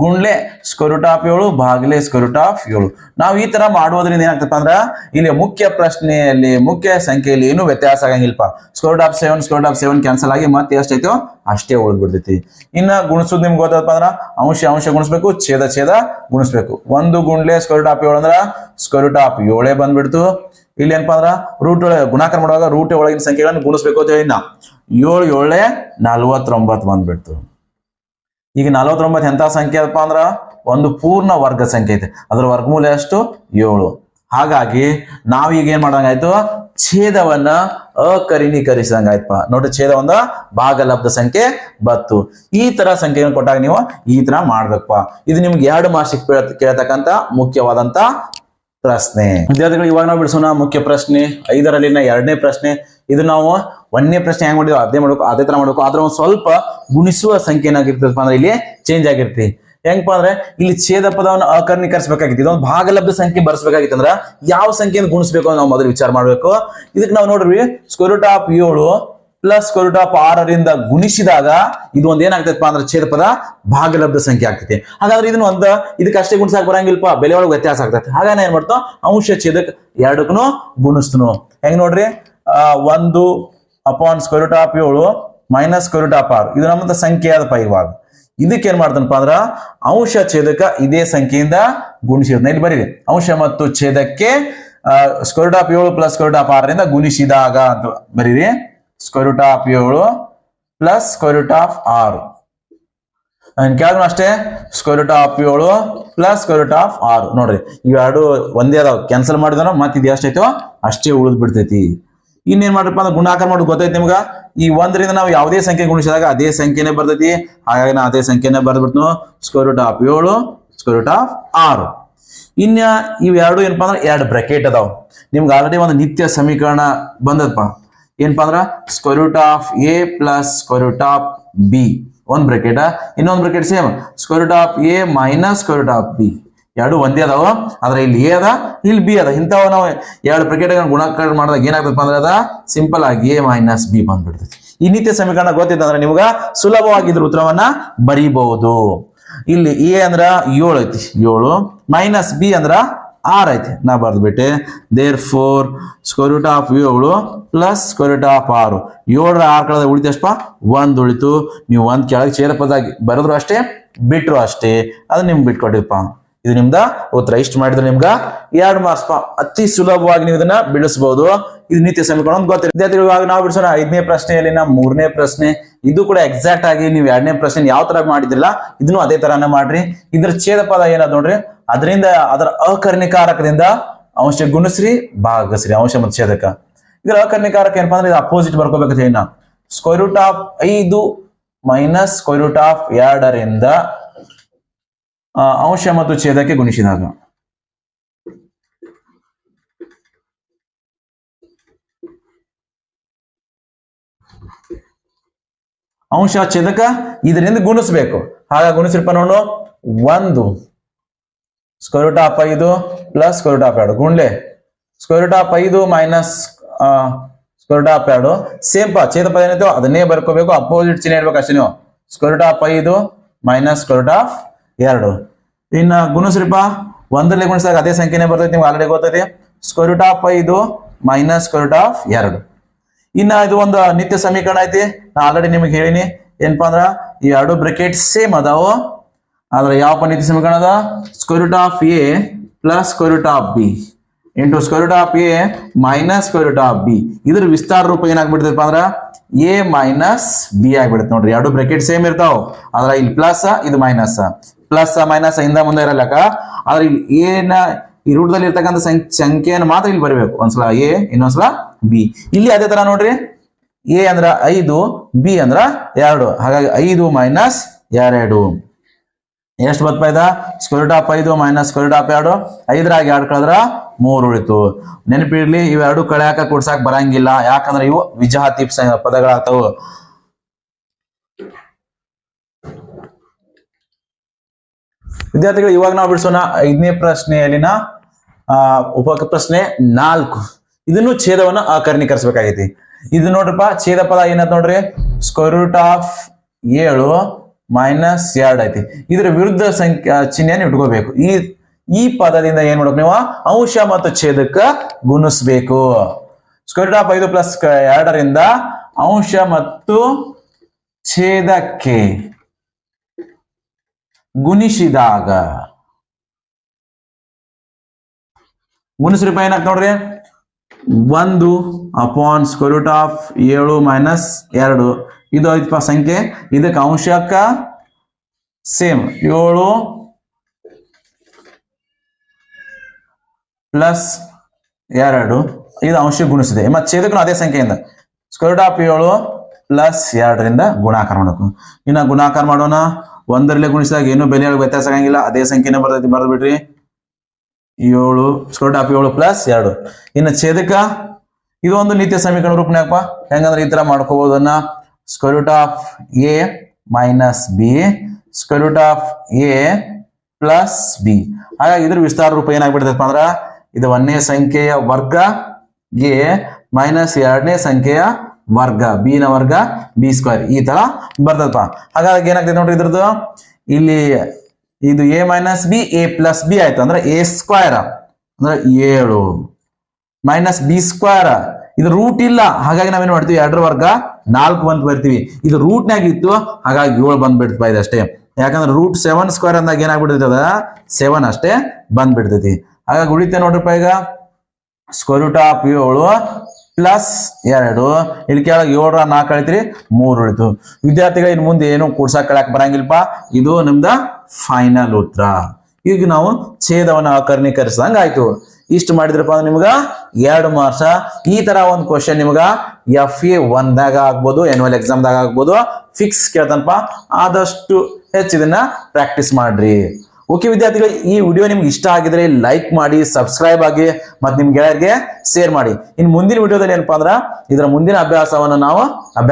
ಗುಣ್ಲೆ ಸ್ಕ್ವೇರ್ ರೂಟ್ ಆಫ್ ಏಳು, ಬಾಗ್ಲೆ ಸ್ಕ್ವೇರ್ ರೂಟ್ ಆಫ್ ಏಳು. ನಾವು ಈ ತರ ಮಾಡುವುದರಿಂದ ಏನಾಗ್ತಪ್ಪ ಅಂದ್ರ, ಇಲ್ಲಿ ಮುಖ್ಯ ಪ್ರಶ್ನೆಯಲ್ಲಿ, ಮುಖ್ಯ ಸಂಖ್ಯೆಯಲ್ಲಿ ಏನು ವ್ಯತ್ಯಾಸ ಆಗಂಗಿಲ್ಪ square root of seven square root of seven cancel ಆಗಿ ಮತ್ತೆ ಎಷ್ಟೈತೋ ಅಷ್ಟೇ ಉಳಿದ್ಬಿಡ್ತೈತಿ. ಇನ್ನ ಗುಣಿಸೋದು ನಿಮ್ಗೆ ಗೊತ್ತಪ್ಪ ಅಂದ್ರ, ಅಂಶ ಅಂಶ ಗುಣಿಸ್ಬೇಕು, ಛೇದ ಛೇದ ಗುಣಿಸ್ಬೇಕು. ಒಂದು ಗುಂಡ್ಲೆ ಸ್ಕ್ವೇರ್ ರೂಟ್ ಆಫ್ ಏಳು ಅಂದ್ರ ಸ್ಕ್ವೇರ್ ರೂಟ್ ಆಫ್ ಏಳೇ ಬಂದ್ಬಿಡ್ತು. ಇಲ್ಲಿ ಏನಪ್ಪಾ ಅಂದ್ರ ರೂಟ್ ಒಳಗೆ ಗುಣಾಕಾರ ಮಾಡುವಾಗ ರೂಟ್ ಒಳಗಿನ ಸಂಖ್ಯೆಗಳನ್ನು ಗುಣಿಸ್ಬೇಕು ಅಂತ ಹೇಳಿ ನಾ ಏಳು, ಏಳೇ ನಲ್ವತ್ತೊಂಬತ್ತು ಬಂದ್ಬಿಡ್ತು. ಈಗ ನಲವತ್ತೊಂಬತ್ತು ಎಂತ ಸಂಖ್ಯೆ ಅದಪ್ಪ ಅಂದ್ರೆ? ಒಂದು ಪೂರ್ಣ ವರ್ಗ ಸಂಖ್ಯೆ ಐತೆ. ಅದ್ರ ವರ್ಗಮೂಲ ಎಷ್ಟು? ಏಳು. ಹಾಗಾಗಿ ನಾವೀಗ ಏನ್ ಮಾಡಂಗಾಯ್ತು ಛೇದವನ್ನ ಅಕರಿಣೀಕರಿಸಿದಂಗಾಯ್ತಪ್ಪ. ನೋಡಿ ಛೇದ ಒಂದು, ಭಾಗಲಬ್ಧ ಸಂಖ್ಯೆ ಬತ್ತು. ಈ ತರ ಸಂಖ್ಯೆಯನ್ನು ಕೊಟ್ಟಾಗ ನೀವು ಈ ತರ ಮಾಡ್ಬೇಕಪ್ಪ. ಇದು ನಿಮ್ಗೆ ಎರಡು ಮಾರ್ಕ್ಸ್ ಕೇಳ್ತಕ್ಕಂತ ಮುಖ್ಯವಾದಂತ ಪ್ರಶ್ನೆ. ವಿದ್ಯಾರ್ಥಿಗಳು ಇವಾಗ ನಾವು ಬಿಡಿಸೋಣ ಮುಖ್ಯ ಪ್ರಶ್ನೆ. ಐದರಲ್ಲಿನ ಎರಡನೇ ಪ್ರಶ್ನೆ. ಇದು ನಾವು ಒಂದನೇ ಪ್ರಶ್ನೆ ಹೆಂಗ್ ಮಾಡಿದ್ವಿ ಅದೇ ಮಾಡ್ಬೇಕು, ಅದೇ ತರ ಮಾಡ್ಬೇಕು. ಆದ್ರೆ ಒಂದು ಸ್ವಲ್ಪ ಗುಣಿಸುವ ಸಂಖ್ಯೆ ಏನಾಗಿರ್ತದಪ್ಪ ಅಂದ್ರೆ ಇಲ್ಲಿ ಚೇಂಜ್ ಆಗಿರ್ತಿ. ಹೆಂಗಪ್ಪ ಅಂದ್ರೆ ಇಲ್ಲಿ ಛೇದ ಪದವನ್ನು ಅಕರ್ಣೀಕರಿಸಬೇಕಾಗಿತ್ತು ಇದೊಂದು ಭಾಗಲಬ್ಧ ಸಂಖ್ಯೆ ಬರ್ಸ್ಬೇಕಾಗಿತ್ತು ಅಂದ್ರೆ ಯಾವ ಸಂಖ್ಯೆಯನ್ನು ಗುಣಿಸ್ಬೇಕು ಅಂತ ನಾವು ಮೊದಲು ವಿಚಾರ ಮಾಡ್ಬೇಕು. ಇದಕ್ಕೆ ನಾವು ನೋಡ್ರಿ ಸ್ಕ್ವೇರ್ ಆಫ್ ಏಳು ಪ್ಲಸ್ ಸ್ಕ್ವೇರ್ ಆಫ್ ಆರರಿಂದ ಗುಣಿಸಿದಾಗ ಇದು ಒಂದ್ ಏನಾಗ್ತೈತಪ್ಪ ಅಂದ್ರೆ ಛೇದ ಪದ ಭಾಗಲಬ್ಧ ಸಂಖ್ಯೆ ಆಗ್ತೈತಿ. ಹಾಗಾದ್ರೆ ಇದನ್ನ ಒಂದ, ಇದಕ್ಕೆ ಅಷ್ಟೇ ಗುಣಿಸಾಕ್ ಬರಂಗಿಲ್ಪ ಬೆಲೆ ಒಳಗೆ ವ್ಯತ್ಯಾಸ ಆಗ್ತೈತಿ. ಹಾಗಾದ್ರೆ ಏನ್ ಮಾಡ್ತಾವ ಅಂಶ ಛೇದಕ್ ಎರಡಕ್ಕೂ ಗುಣಿಸ್ತನು. ಹೆಂಗ್ ನೋಡ್ರಿ? ಒಂದು ಅಪಾನ್ ಸ್ಕ್ವೇರ್ ರೂಟ್ ಆಫ್ ಏಳು ಮೈನಸ್ ಸ್ಕ್ವೇರ್ ರೂಟ್ ಆಫ್ ಆರು. ಇದು ನಮ್ಮದು ಸಂಖ್ಯೆ ಆದಪ್ಪ ಇವಾಗ. ಇದಕ್ಕೆ ಏನ್ ಮಾಡ್ತಾನಪ್ಪ ಅಂದ್ರ, ಅಂಶ ಛೇದಕ ಇದೇ ಸಂಖ್ಯೆಯಿಂದ ಗುಣಿಸಿರೋದು ಇಲ್ಲಿ ಬರೀರಿ. ಅಂಶ ಮತ್ತು ಛೇದಕ್ಕೆ ಸ್ಕ್ವೇರ್ ರೂಟ್ ಆಫ್ ಏಳು ಪ್ಲಸ್ ಸ್ಕ್ವೇರ್ ರೂಟ್ ಆಫ್ ಆರರಿಂದ ಗುಣಿಸಿದಾಗ ಅಂತ ಬರೀರಿ. ಸ್ಕ್ವೇರ್ ರೂಟ್ ಆಫ್ ಏಳು ಪ್ಲಸ್ ಸ್ಕ್ವೇರ್ ರೂಟ್ ಆಫ್ ಆರು. ಕೇಳಿದ್ರು ಅಷ್ಟೇ. ಸ್ಕ್ವೇರ್ ರೂಟ್ ಆಫ್ ಏಳು ಪ್ಲಸ್ ಸ್ಕ್ವೇರ್ ರೂಟ್ ಆಫ್ ಆರು. ನೋಡ್ರಿ ಇವೆರಡು ಒಂದೇ ಅದಾವ. ಕ್ಯಾನ್ಸಲ್ ಮಾಡಿದ್ರು ಮತ್ತೆ ಇದು ಎಷ್ಟೈತೋ ಅಷ್ಟೇ ಉಳಿದ್ ಬಿಡ್ತೈತಿ. ಇನ್ನೇನ್ ಮಾಡ್ರಪ್ಪ ಅಂದ್ರೆ ಗುಣಾಕಾರ ಮಾಡೋದು ಗೊತ್ತೈತಿ ನಿಮ್ಗ? ಈ ಒಂದರಿಂದ ನಾವು ಯಾವುದೇ ಸಂಖ್ಯೆ ಗುಣಿಸಿದಾಗ ಅದೇ ಸಂಖ್ಯೆನೇ ಬರ್ತೈತಿ. ಹಾಗಾಗಿ ನಾ ಅದೇ ಸಂಖ್ಯೆನೇ ಬರ್ದ್ಬಿಡ್ತು ಸ್ಕ್ವೇರ್ ರೂಟ್ ಆಫ್ ಏಳು ಸ್ಕ್ವೇರ್ ರೂಟ್ ಆಫ್ ಆರು. ಇನ್ನ ಇವೆರಡು ಏನಪ್ಪಾ ಅಂದ್ರೆ ಎರಡು ಬ್ರಾಕೆಟ್ ಅದಾವ. ನಿಮ್ಗೆ ಆಲ್ರೆಡಿ ಒಂದು ನಿತ್ಯ ಸಮೀಕರಣ ಬಂದದಪ್ಪ. ಏನಪ್ಪಾ ಅಂದ್ರ square root of A plus square root of B ಒಂದ್ ಬ್ರಾಕೆಟ್ ಇನ್ನೊಂದು bracket same square root of A minus square root of B ಎರಡು ಒಂದೇ ಅದಾವ. ಆದ್ರೆ ಇಲ್ಲಿ ಎ ಅದ, ಇಲ್ಲಿ ಬಿ ಅದ. ಇಂಥವ ನಾವು ಎರಡು ಬ್ರಾಕೆಟ್ ಗುಣಾಕಾರ ಮಾಡಿದಾಗ ಏನಾಗ್ತದಪ್ಪ ಅಂದ್ರೆ ಅದ ಸಿಂಪಲ್ ಆಗಿ ಎ ಮೈನಸ್ ಬಿ ಬಂದ್ಬಿಡ್ತೈತಿ. ಈ ನಿತ್ಯ ಸಮೀಕರಣ ಗೊತ್ತಿತ್ತಂದ್ರೆ ನಿಮ್ಗ ಸುಲಭವಾಗಿ ಇದ್ರ ಉತ್ತರವನ್ನ ಬರೀಬಹುದು. ಇಲ್ಲಿ ಎ ಅಂದ್ರ ಏಳು ಐತಿ. ಏಳು ಮೈನಸ್ ಬಿ ಅಂದ್ರ ಆರ್ ಐತಿ. ನಾ ಬರ್ದ್ಬಿಟ್ಟೆ. Therefore square root of ಏಳು ಪ್ಲಸ್ ಸ್ಕ್ವೇರ್ ರೂಟ್ ಆಫ್ ಆರು. ಏಳರ ಆರು ಕಳೆದ ಉಳಿತಷ್ಟಪ್ಪ ಒಂದು ಉಳಿತು. ನೀವು ಒಂದ್ ಕೆಳಗೆ ಚೇರಪದಾಗಿ ಪದ ಬರೆದ್ರು ಅಷ್ಟೇ, ಬಿಟ್ರು ಅಷ್ಟೇ. ಅದು ನಿಮ್ಗೆ ಬಿಟ್ಕೊಟ್ಟಿಪ್ಪ ಇದು ನಿಮ್ದ ಉತ್ತರ. ಇಷ್ಟು ಮಾಡಿದ್ರೆ ನಿಮ್ಗ ಎರಡ್ ಮಾರ್ಕ್ಸ್ ಅತಿ ಸುಲಭವಾಗಿ ನೀವು ಇದನ್ನ ಬಿಡಿಸಬಹುದು ಇದು ನಿತ್ಯ ಸಮೀಕರಣ ಅಂತ ಗೊತ್ತಿಲ್ಲ. ವಿದ್ಯಾರ್ಥಿಗಳು ಇವಾಗ ನಾವು ಬಿಡಿಸೋಣ. ಐದನೇ ಪ್ರಶ್ನೆಯಲ್ಲಿನ ಮೂರನೇ ಪ್ರಶ್ನೆ. ಇದು ಕೂಡ ಎಕ್ಸಾಕ್ಟ್ ಆಗಿ ನೀವು ಎರಡನೇ ಪ್ರಶ್ನೆ ಯಾವ ತರ ಮಾಡಿದ್ರಲ್ಲ, ಇದನ್ನು ಅದೇ ತರಾನೇ ಮಾಡ್ರಿ. ಇದ್ರ ಛೇದ ಪದ ಏನದ ನೋಡ್ರಿ? ಅದರಿಂದ ಅದರ ಅಕರ್ಣಿಕಾರಕದಿಂದ ಅಂಶ ಗುಣಿಸ್ರಿ, ಭಾಗಿಸ್ರಿ. ಅಂಶ ಮತ್ತು ಛೇದಕ. ಇದ್ರ ಅಕರ್ಣಿಕಾರಕ ಏನಪ್ಪಾ ಅಂದ್ರೆ ಇದು ಅಪೋಸಿಟ್ ಬರ್ಕೋಬೇಕಂತ ಹೇಳಿ ಸ್ಕ್ವೇರ್ ರೂಟ್ ಆಫ್ ಐದು ಮೈನಸ್ ಸ್ಕ್ವೇರ್ ರೂಟ್ ಆಫ್ ಎರಡರಿಂದ ಅಂಶ ಮತ್ತು ಛೇದಕ್ಕೆ ಗುಣಿಸಿದಾಗ ಅಂಶ, ಛೇದಕ ಇದರಿಂದ ಗುಣಿಸ್ಬೇಕು. ಹಾಗ ಗುಣಿಸಿರ್ಪ ನೋಡು. ಒಂದು. ಸ್ಕ್ವೇರ್ ಆಫ್ ಐದು ಪ್ಲಸ್ ಸ್ಕ್ವೇರ್ ಆಫ್ ಎರಡು. ಗುಂಡ್ಲೆ ಸ್ಕ್ವೇರ್ ಆಫ್ ಐದು ಮೈನಸ್ ಸ್ಕ್ವೇರ್ ಆಫ್ ಎರಡು. ಸೇಮ್ ಪಾ ಛೇದ ಪದ ಏನೈತೋ ಅದನ್ನೇ ಬರ್ಕೋಬೇಕು. ಅಪೋಸಿಟ್ ಚಿಹ್ನೆ ಇಡ್ಬೇಕು ಅಷ್ಟೇ ನೀವು. ಸ್ಕ್ವೇರ್ ಆಫ್ ಐದು ಮೈನಸ್ ಸ್ಕ್ವೇರ್ ಆಫ್ ಎರಡು. ಇನ್ನ ಗುಣಿಸ್ರಿಪ್ಪ ಒಂದರಲ್ಲಿ ಗುಣಿಸಿದಾಗ ಅದೇ ಸಂಖ್ಯೆನೇ ಬರ್ತೈತಿ, ನಿಮ್ಗೆ ಆಲ್ರೆಡಿ ಗೊತ್ತೈತಿ. ಸ್ಕ್ವೇರ್ ರೂಟ್ ಆಫ್ ಐದು ಮೈನಸ್ ಸ್ಕ್ವೇರ್ ರೂಟ್ ಆಫ್ ಎರಡು. ಇನ್ನ ಇದು ಒಂದು ನಿತ್ಯ ಸಮೀಕರಣ ಐತಿ. ನಾ ಆಲ್ರೆಡಿ ನಿಮಗೆ ಹೇಳಿನಿ. ಏನಪ್ಪಾ ಅಂದ್ರ ಈ ಎರಡು ಬ್ರಿಕೆಟ್ ಸೇಮ್ ಅದಾವು. ಆದ್ರೆ ಯಾವ ನಿತ್ಯ ಸಮೀಕರಣ ಅದ? Square root of A plus square root of B into square root of A minus square root of B ಇದ್ರ ವಿಸ್ತಾರ ರೂಪ ಏನಾಗ್ಬಿಡ್ತೈತಪ್ಪ ಅಂದ್ರ ಎ ಮೈನಸ್ ಬಿ ಆಗ್ಬಿಡುತ್ತೆ ನೋಡ್ರಿ. ಎರಡು ಬ್ರಿಕೆಟ್ ಸೇಮ್ ಇರ್ತಾವ. ಆದ್ರೆ ಇಲ್ಲಿ ಪ್ಲಸ್ ಇದು ಮೈನಸ್ ಪ್ಲಸ್, ಮೈನಸ್ ಹಿಂದ ಮುಂದೆ ಇರಲ್ಲಕ ಆದ್ರೆ ಏನ ಈ ರೂಟದಲ್ಲಿ ಇರ್ತಕ್ಕಂಥ ಸಂಖ್ಯೆ ಸಂಖ್ಯೆಯನ್ನು ಮಾತ್ರ ಇಲ್ಲಿ ಬರಬೇಕು. ಒಂದ್ಸಲ ಎ ಇನ್ನೊಂದ್ಸಲ ಬಿ ಇಲ್ಲಿ ಅದೇ ತರ ನೋಡ್ರಿ. ಎ ಅಂದ್ರ ಐದು ಬಿ ಅಂದ್ರ ಎರಡು. ಹಾಗಾಗಿ ಐದು ಮೈನಸ್ ಎರಡು. ಎಷ್ಟು ಬರ್ತಾ ಇದ? ಸ್ಕ್ವೇರ್ ಆಫ್ ಐದು ಮೈನಸ್ ಸ್ಕ್ವೇರ್ ಆಫ್ ಎರಡು. ಐದರಾಗಿ ಎರಡು ಕಳೆದ್ರ ಮೂರು ಉಳಿತು. ನೆನಪಿರ್ಲಿ ಇವೆರಡು ಕಳೆಯಾಕ ಕೊಡ್ಸಾಕ್ ಬರಂಗಿಲ್ಲ. ಯಾಕಂದ್ರೆ ಇವು ವಿಜಾತಿ ಪದಗಳಾಗ್ತಾವು. ವಿದ್ಯಾರ್ಥಿಗಳು, ಇವಾಗ ನಾವು ಬಿಡಿಸೋಣ ಐದನೇ ಪ್ರಶ್ನೆಯಲ್ಲಿನ ಉಪ ಪ್ರಶ್ನೆ ನಾಲ್ಕು. ಇದನ್ನು ಛೇದವನ್ನ ಅಕರ್ಣೀಕರಿಸಬೇಕಾಗೈತಿ ಇದು ನೋಡ್ರಪ್ಪ, ಛೇದ ಪದ ಏನಂತ ನೋಡ್ರಿ? ಸ್ಕ್ವೇರ್ ರೂಟ್ ಆಫ್ ಏಳು ಮೈನಸ್ ಎರಡು ಐತಿ. ಇದ್ರ ವಿರುದ್ಧ ಸಂಖ್ಯಾ ಚಿಹ್ನೆಯನ್ನು ಇಟ್ಕೋಬೇಕು. ಈ ಈ ಪದದಿಂದ ಏನ್ ಮಾಡ್ಬೇಕು ನೀವು? ಅಂಶ ಮತ್ತು ಛೇದಕ್ಕ ಗುಣಿಸ್ಬೇಕು. ಸ್ಕ್ವೇರ್ ರೂಟ್ ಆಫ್ ಐದು ಪ್ಲಸ್ ಎರಡರಿಂದ ಅಂಶ ಮತ್ತು ಛೇದಕ್ಕೆ ಗುಣಿಸಿದಾಗ. ಗುಣಿಸ್ರಿ ಏನಾಗ್ತ ನೋಡ್ರಿ? ಒಂದು ಅಪಾನ್ ಸ್ಕ್ವೇರ್ ಆಫ್ ಏಳು ಮೈನಸ್ ಎರಡು. ಇದು ಐತಪ್ಪ ಸಂಖ್ಯೆ. ಇದಕ್ಕೆ ಅಂಶಕ್ಕ ಸೇಮ್ ಏಳು ಪ್ಲಸ್ ಎರಡು. ಇದು ಅಂಶ ಗುಣಿಸಿದೆ. ಮತ್ತೆ ಛೇದಕ್ಕೂ ಅದೇ ಸಂಖ್ಯೆಯಿಂದ. ಸ್ಕ್ವೇರ್ ಆಫ್ ಏಳು ಪ್ಲಸ್ ಎರಡರಿಂದ ಗುಣಾಕಾರ ಮಾಡಬೇಕು ಇನ್ನ ಗುಣಾಕಾರ ಮಾಡೋಣ. ಒಂದರಲ್ಲೇ ಗುಣಿಸಿದಾಗ ಏನು ಬೆಲೆ ವ್ಯತ್ಯಾಸ ಆಗಂಗಿಲ್ಲ. ಅದೇ ಸಂಖ್ಯೆನೇ ಬರ್ತೈತಿ ಬರೆದು ಬಿಡ್ರಿ. ಏಳು ಸ್ಕ್ವೇರ್ ಆಫ್ ಏಳು ಪ್ಲಸ್ ಎರಡು. ಇನ್ನು ಛೇದಕ, ಇದು ಒಂದು ನಿತ್ಯ ಸಮೀಕರಣ ರೂಪನ್ಯಾಕಪ್ಪ ಹೆಂಗಂದ್ರೆ ಈ ತರ ಮಾಡ್ಕೋಬಹುದನ್ನ square root of A minus B square of A plus B ಹಾಗಾಗಿ ಇದ್ರ ವಿಸ್ತಾರ ರೂಪ ಏನಾಗ್ಬಿಡ್ತೈತಪ್ಪ ಅಂದ್ರ ಇದು ಒಂದನೇ ಸಂಖ್ಯೆಯ ವರ್ಗ ಎ ಮೈನಸ್ ಎರಡನೇ ಸಂಖ್ಯೆಯ ವರ್ಗ ಬಿ ನ ವರ್ಗ ಬಿ ಸ್ಕ್ವೇರ್ ಈ ತರ ಬರ್ತದಪ್ಪ. ಹಾಗಾಗಿ ಏನಾಗ್ತದೆ ನೋಡ್ರಿ ಇದ್ರದ್ದು? ಇಲ್ಲಿ ಇದು A minus B A plus B ಆಯ್ತು. ಅಂದ್ರೆ ಎ ಸ್ಕ್ವೇರ್ ಅಂದ್ರೆ ಏಳು. ಮೈನಸ್ ಬಿ ಸ್ಕ್ವೇರ್ ಇದು ರೂಟ್ ಇಲ್ಲ. ಹಾಗಾಗಿ ನಾವೇನ್ ಮಾಡ್ತೀವಿ? ಎರಡರ ವರ್ಗ, ನಾಲ್ಕು ಬಂದ್ ಬರ್ತೀವಿ. ಇದು ರೂಟ್ ಇತ್ತು. ಹಾಗಾಗಿ ಏಳು ಬಂದ್ಬಿಡ್ತಪ್ಪ ಅಷ್ಟೇ. ಯಾಕಂದ್ರೆ ರೂಟ್ ಸೆವೆನ್ ಸ್ಕ್ವೇರ್ ಅಂದಾಗ ಏನಾಗ್ಬಿಡ್ತದ ಸೆವೆನ್ ಅಷ್ಟೇ ಬಂದ್ಬಿಡ್ತೈತಿ. ಹಾಗಾಗಿ ಉಳಿತೆ ನೋಡ್ರಿಪ್ಪ ಈಗ. ಸ್ಕ್ವೇರ್ ರೂಟ್ ಆಫ್ ಏಳು ಪ್ಲಸ್ ಎರಡು. ಇಲ್ಲಿ ಕೆಳಗೆ ಏಳರ ನಾಲ್ಕು ಅಳಿತ್ರಿ ಮೂರು ಉಳಿತು ವಿದ್ಯಾರ್ಥಿಗಳು ಇನ್ನು ಮುಂದೆ ಏನು ಕೂಡ್ಸಕ್ ಕಳಕ್ ಬರಂಗಿಲ್ಲಪ್ಪ ಇದು ನಿಮ್ದ ಫೈನಲ್ ಉತ್ತರ. ಈಗ ನಾವು ಛೇದವನ್ನು ಆಕರ್ಣೀಕರಿಸಿದಂಗ ಆಯ್ತು. ಇಷ್ಟು ಮಾಡಿದ್ರಪ್ಪ ಅಂದ್ರೆ ನಿಮ್ಗ ಎರಡು ಮಾರ್ಸ ಈ ತರ ಒಂದು ಕ್ವಶನ್ ನಿಮ್ಗ ಎಫ್ ಎ ಒಂದಾಗ ಆಗ್ಬೋದು ಎನ್ಯುವಲ್ ಎಕ್ಸಾಮ್ದಾಗ ಆಗ್ಬೋದು. ಫಿಕ್ಸ್ ಕೇಳ್ತಾನಪ್ಪ, ಆದಷ್ಟು ಹೆಚ್ಚು ಇದನ್ನ ಪ್ರಾಕ್ಟೀಸ್ ಮಾಡ್ರಿ. ಓಕೆ ವಿದ್ಯಾರ್ಥಿಗಳು, ಈ ವಿಡಿಯೋ ನಿಮ್ಗೆ ಇಷ್ಟ ಆಗಿದ್ರೆ ಲೈಕ್ ಮಾಡಿ, ಸಬ್ಸ್ಕ್ರೈಬ್ ಆಗಿ, ಮತ್ತೆ ನಿಮ್ ಗೆಳೆಯರಿಗೆ ಶೇರ್ ಮಾಡಿ. ಇನ್ನು ಮುಂದಿನ ವಿಡಿಯೋದಲ್ಲಿ ಏನಪ್ಪಾ ಅಂದ್ರ, ಇದರ ಮುಂದಿನ ಅಭ್ಯಾಸವನ್ನು ನಾವು ಅಭ್ಯಾಸ